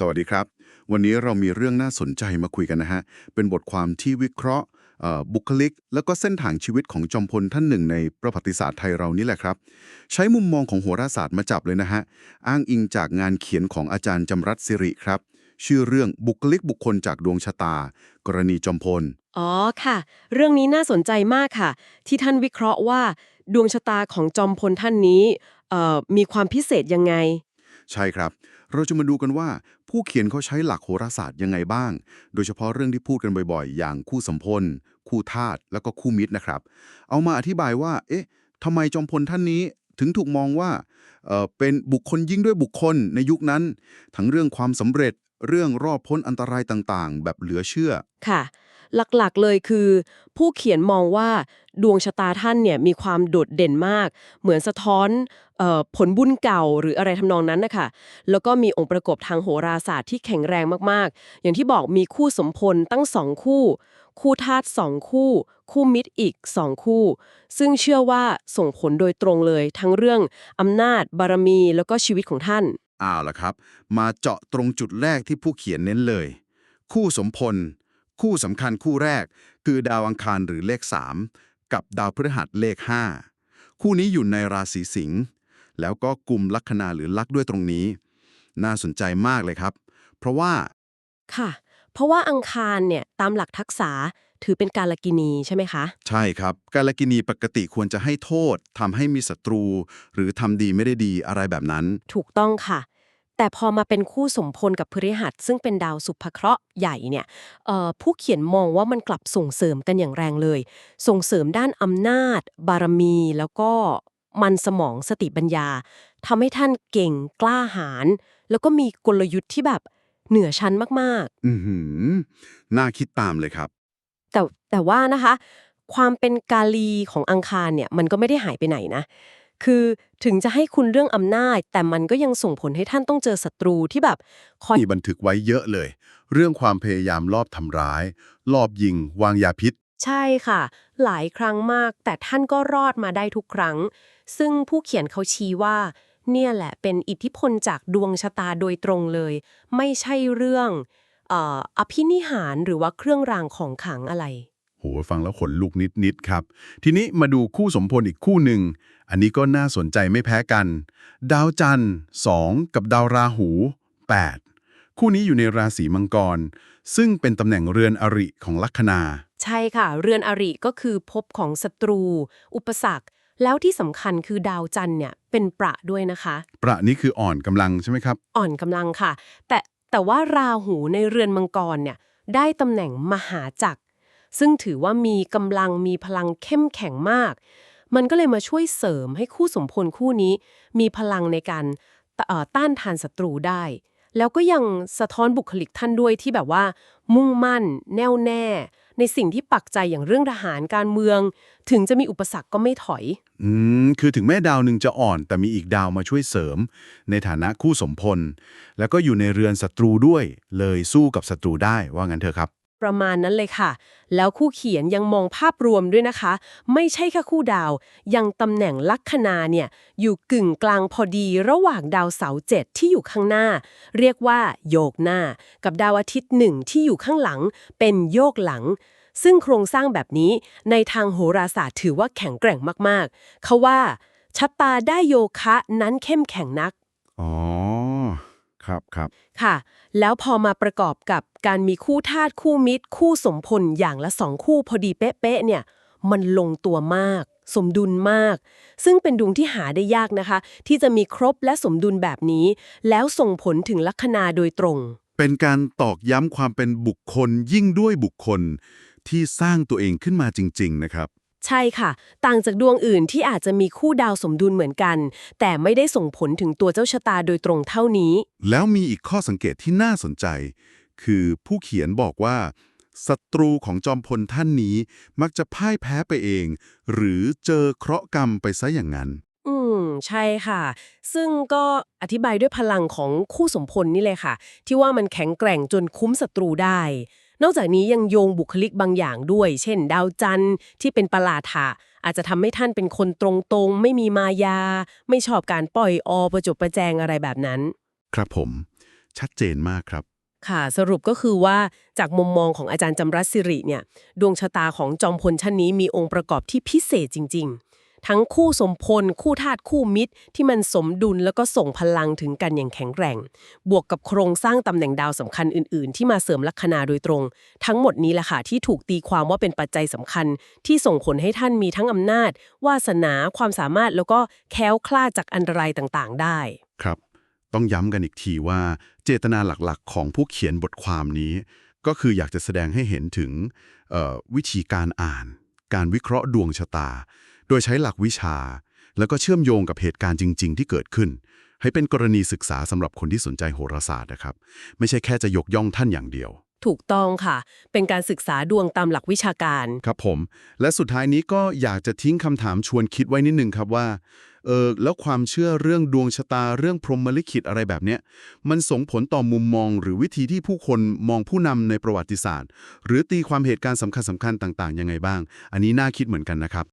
สวัสดีครับ วันนี้เรามีเรื่องน่าสนใจมาคุยกันนะฮะ เป็นบทความที่วิเคราะห์บุคลิก แล้วก็เส้นทางชีวิตของจอมพลท่านหนึ่งในประวัติศาสตร์ไทยเรานี่แหละครับ ใช้มุมมองของโหราศาสตร์มาจับเลยนะฮะ อ้างอิงจากงานเขียนของอาจารย์จำรัดสิริครับ ชื่อเรื่องบุคลิกบุคคลจากดวงชะตา กรณีจอมพล อ๋อค่ะ เรื่องนี้น่าสนใจมากค่ะ ที่ท่านวิเคราะห์ว่า ดวงชะตาของจอมพลท่านนี้มีความพิเศษยังไง ใช่ครับ เราจะมาดูกันว่า ผู้เขียนเขาใช้หลักโหราศาสตร์ยังไงบ้าง โดยเฉพาะเรื่องที่พูดกันบ่อยๆ อย่างคู่สมพล คู่ธาตุแล้วก็คู่มิตรนะครับ เอามาอธิบายว่า เอ๊ะทำไมจอมพลท่านนี้ถึงถูกมองว่าเออเป็นบุคคลยิ่งด้วยบุคคลในยุคนั้น ทั้งเรื่องความสำเร็จเรื่องรอบพ้นอันตรายต่างๆ แบบเหลือเชื่อค่ะ หลักๆเลยคือ ผู้เขียนมองว่าดวงชะตาท่านเนี่ยมีความโดดเด่นมาก เหมือนสะท้อนออผลบุญเก่าหรืออะไรทำนองนั้นนะคะแล้วก็มีองค์ประกอบทางโหราศาสตร์ที่แข็งแรงมากๆ อย่างที่บอกมีคู่สมพลตั้งสองคู่ คู่ธาตุสองคู่ คู่มิตรอีกสองคู่ ซึ่งเชื่อว่าส่งผลโดยตรงเลย ทั้งเรื่องอำนาจ บารมี แล้วก็ชีวิตของท่านอ้าวละครับ มาเจาะตรงจุดแรกที่ผู้เขียนเน้นเลย คู่สมพล คู่สำคัญคู่แรก คือดาวอังคารหรือเลข 3 กับดาวพฤหัสเลข 5 คู่นี้อยู่ในราศีสิงห์แล้วก็กลุ่มลัคนาหรือลักษณ์ด้วยตรงนี้ น่าสนใจมากเลยครับ เพราะว่า ค่ะ เพราะว่าอังคารเนี่ยตามหลักทักษะถือเป็นการลกินีใช่ไหมคะ ใช่ครับ กาลกินีปกติควรจะให้โทษทำให้มีศัตรู หรือทำดีไม่ได้ดีอะไรแบบนั้น ถูกต้องค่ะ แต่พอมาเป็นคู่สมพลกับพฤหัส ซึ่งเป็นดาวสุภเคราะห์ใหญ่เนี่ยเอ่อผู้เขียนมองว่ามันกลับส่งเสริมกันอย่างแรงเลย ส่งเสริมด้านอำนาจ บารมี แล้วก็มันสมองสติปัญญาทำให้ท่านเก่งกล้าหาญแล้วก็มีกลยุทธ์ที่แบบเหนือชั้นมากอือหือน่าคิดตามเลยครับๆแต่แต่ว่านะคะ ความเป็นกาลีของอังคารเนี่ย มันก็ไม่ได้หายไปไหนนะ คือถึงจะให้คุณเรื่องอำนาจ แต่มันก็ยังส่งผลให้ท่านต้องเจอศัตรูที่แบบคอยมีบันทึกไว้เยอะเลย เรื่องความพยายามลอบทำร้าย ลอบยิง วางยาพิษ ใช่ค่ะ หลายครั้งมาก แต่ท่านก็รอดมาได้ทุกครั้ง ซึ่งผู้เขียนเขาชี้ว่า เนี่ยแหละเป็นอิทธิพลจากดวงชะตาโดยตรงเลย ไม่ใช่เรื่องเอ่ออภินิหารหรือว่าเครื่องรางของขลังอะไรโหฟังแล้วขนลุกนิดๆครับ ทีนี้มาดูคู่สมพลอีกคู่หนึ่ง อันนี้ก็น่าสนใจไม่แพ้กัน ดาวจันทร์ 2 กับดาวราหู 8 คู่นี้อยู่ในราศีมังกร ซึ่งเป็นตำแหน่งเรือนอริของลัคนา ใช่ค่ะ เรือนอริก็คือภพของศัตรู อุปสรรคแล้วที่สำคัญคือดาวจันทร์เนี่ยเป็นประด้วยนะคะ ประนี้คืออ่อนกำลังใช่ไหมครับ อ่อนกำลังค่ะ แต่แต่ว่าราหูในเรือนมังกรเนี่ยได้ตำแหน่งมหาจักร ซึ่งถือว่ามีกำลังมีพลังเข้มแข็งมาก มันก็เลยมาช่วยเสริมให้คู่สมพลคู่นี้ มีพลังในการต,ต้านทานศัตรูได้ แล้วก็ยังสะท้อนบุคลิกท่านด้วยที่แบบว่า มุ่งมั่น แน่วแน่ ในสิ่งที่ปักใจอย่างเรื่องทหารการเมือง ถึงจะมีอุปสรรคก็ไม่ถอย อืม คือถึงแม้ดาวหนึ่งจะอ่อน แต่มีอีกดาวมาช่วยเสริม ในฐานะคู่สมพล แล้วก็อยู่ในเรือนศัตรูด้วย เลยสู้กับศัตรูได้ว่างั้นเถอะครับ ประมาณนั้นเลยค่ะ แล้วคู่เขียนยังมองภาพรวมด้วยนะคะ ไม่ใช่แค่คู่ดาว ยังตำแหน่งลัคนาเนี่ยอยู่กึ่งกลางพอดีระหว่างดาวเสาร์เจ็ดที่อยู่ข้างหน้า เรียกว่าโยกหน้า กับดาวอาทิตย์หนึ่งที่อยู่ข้างหลัง เป็นโยกหลัง ซึ่งโครงสร้างแบบนี้ในทางโหราศาสตร์ถือว่าแข็งแกร่งมากๆ เขาว่าชะตาได้โยคะนั้นเข้มแข็งนัก อ๋อ ครับครับค่ะ แล้วพอมาประกอบกับการมีคู่ธาตุคู่มิตร คู่สมพลอย่างละสองคู่พอดีเป๊ะๆเนี่ย มันลงตัวมาก สมดุลมาก ซึ่งเป็นดวงที่หาได้ยากนะคะ ที่จะมีครบและสมดุลแบบนี้ แล้วส่งผลถึงลัคนาโดยตรง เป็นการตอกย้ำความเป็นบุคคลยิ่งด้วยบุคคลที่สร้างตัวเองขึ้นมาจริง ๆ นะครับ ใช่ค่ะ ต่างจากดวงอื่นที่อาจจะมีคู่ดาวสมดุลเหมือนกัน แต่ไม่ได้ส่งผลถึงตัวเจ้าชะตาโดยตรงเท่านี้ แล้วมีอีกข้อสังเกตที่น่าสนใจ คือผู้เขียนบอกว่าศัตรูของจอมพลท่านนี้มักจะพ่ายแพ้ไปเอง หรือเจอเคราะห์กรรมไปซะอย่างนั้น อืม ใช่ค่ะ ซึ่งก็อธิบายด้วยพลังของคู่สมพลนี่เลยค่ะ ที่ว่ามันแข็งแกร่งจนคุ้มศัตรูได้ นอกจากนี้ยังโยงบุคลิกบางอย่างด้วย เช่น ดาวจันทร์ที่เป็นประหลาดะอาจจะทำให้ท่านเป็นคนตรงๆ ไม่มีมายา ไม่ชอบการปล่อยออประจบประแจงอะไรแบบนั้น ครับผม ชัดเจนมากครับ ค่ะสรุปก็คือว่าจากมุมมองของอาจารย์จำรัดสิริเนี่ย ดวงชะตาของจอมพลชั้นนี้มีองค์ประกอบที่พิเศษจริง ๆ ทั้งคู่สมพล คู่ธาตุคู่มิตร ที่มันสมดุลแล้วก็ส่งพลังถึงกันอย่างแข็งแกร่ง บวกกับโครงสร้างตำแหน่งดาวสำคัญอื่น ๆ ที่มาเสริมลัคนาโดยตรง ทั้งหมดนี้แหละค่ะที่ถูกตีความว่าเป็นปัจจัยสำคัญ ที่ส่งผลให้ท่านมีทั้งอำนาจ วาสนาความสามารถแล้วก็แคล้วคลาดจากอันตรายต่างๆ ได้ ครับ ต้องย้ำกันอีกทีว่า เจตนาหลักๆ ของผู้เขียนบทความนี้ ก็คืออยากจะแสดงให้เห็นถึงวิธีการอ่าน การวิเคราะห์ดวงชะตา โดยใช้หลักวิชา แล้วก็เชื่อมโยงกับเหตุการณ์จริง ๆ ที่เกิดขึ้น ให้เป็นกรณีศึกษาสำหรับคนที่สนใจโหราศาสตร์นะครับ ไม่ใช่แค่จะยกย่องท่านอย่างเดียว ถูกต้องค่ะ เป็นการศึกษาดวงตามหลักวิชาการ ครับผม และสุดท้ายนี้ก็อยากจะทิ้งคำถามชวนคิดไว้นิดนึงครับว่าเออแล้วความเชื่อเรื่องดวงชะตาเรื่องพรหมลิขิตอะไรแบบเนี้ยมันส่งผลต่อมุมมองหรือวิธีที่ผู้คนมองผู้นำในประวัติศาสตร์ หรือตีความเหตุการณ์สำคัญสำคัญๆต่างๆ ยังไงบ้าง อันนี้น่าคิดเหมือนกันนะครับ